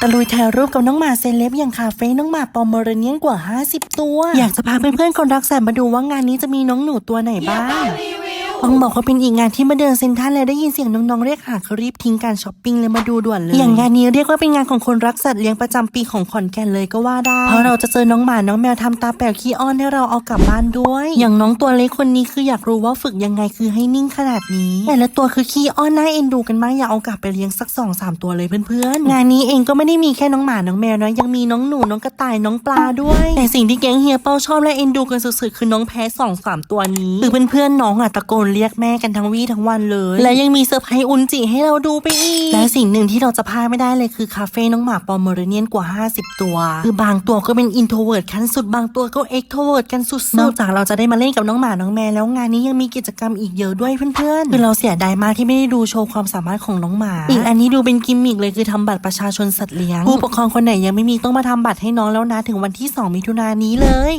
ตะลุยถ่ายรูปกับน้องหมาเซเลบอย่างคาเฟ่น้องหมาปอมเมอเรเนียนกว่า 50 ตัว อยากจะพาเพื่อนๆคนรักสัตว์มาดูว่างานนี้จะมีน้องหนูตัวไหนบ้าง ต้องบอกว่าเป็นอีกงานที่มาเดินเซ็นทรัลแล้วได้ยินเสียงน้องๆเรียกหาเขารีบทิ้งการช้อปปิ้งเลยมาดูด่วนเลย อย่างงานนี้เรียกว่าเป็นงานของคนรักสัตว์เลี้ยงประจำปีของขอนแก่นเลยก็ว่าได้ เพราะเราจะเจอน้องหมา น้องแมวทำตาแป๋วขี้อ้อนให้เราเอากลับบ้านด้วย อย่างน้องตัวเล็กคนนี้คืออยากรู้ว่าฝึกยังไงคือให้นิ่งขนาดนี้ แต่ละตัวคือขี้อ้อนน่าเอ็นดูกันมากอยากเอากลับไปเลี้ยงสักสองสามตัวเลยเพื่อนๆ งานนี้เองก็ไม่ได้มีแค่น้องหมา น้องแมวนะยังมีน้องหนู น้องกระต่าย น้องปลาด้วย แต่สิ่งที่แก๊งเฮียเป้าชอบและเอ็นดูกันสุดๆคือน้องแพ้สองสามตัวนี้คือเพื่อนๆน้องอะตะโกนเรียกแม่กันทั้งวี่ทั้งวันเลย และยังมีเซอร์ไพรส์อุนจิให้เราดูไปอีก และสิ่งหนึ่งที่เราจะพลาดไม่ได้เลยคือคาเฟ่น้องหมาปอมเมอรเนียนกว่า 50 ตัว คือบางตัวก็เป็นอินโทรเวิร์ดขั้นสุดบางตัวก็เอ็กโทรเวิร์ดกันสุดๆนอกจากเราจะได้มาเล่นกับน้องหมาน้องแมวแล้วงานนี้ยังมีกิจกรรมอีกเยอะด้วยเพื่อนๆคือเราเสียดายมากที่ไม่ได้ดูโชว์ความสามารถของน้องหมา อีกอันนี้ดูเป็นกิมมิกเลยคือทำบัตรประชาชนสัตว์เลี้ยงผู้ปกครองคนไหนยังไม่มีต้องมาทำบัตรให้น้องแล้วนะถึงวันที่ 2 มิถุนายนนี้เลย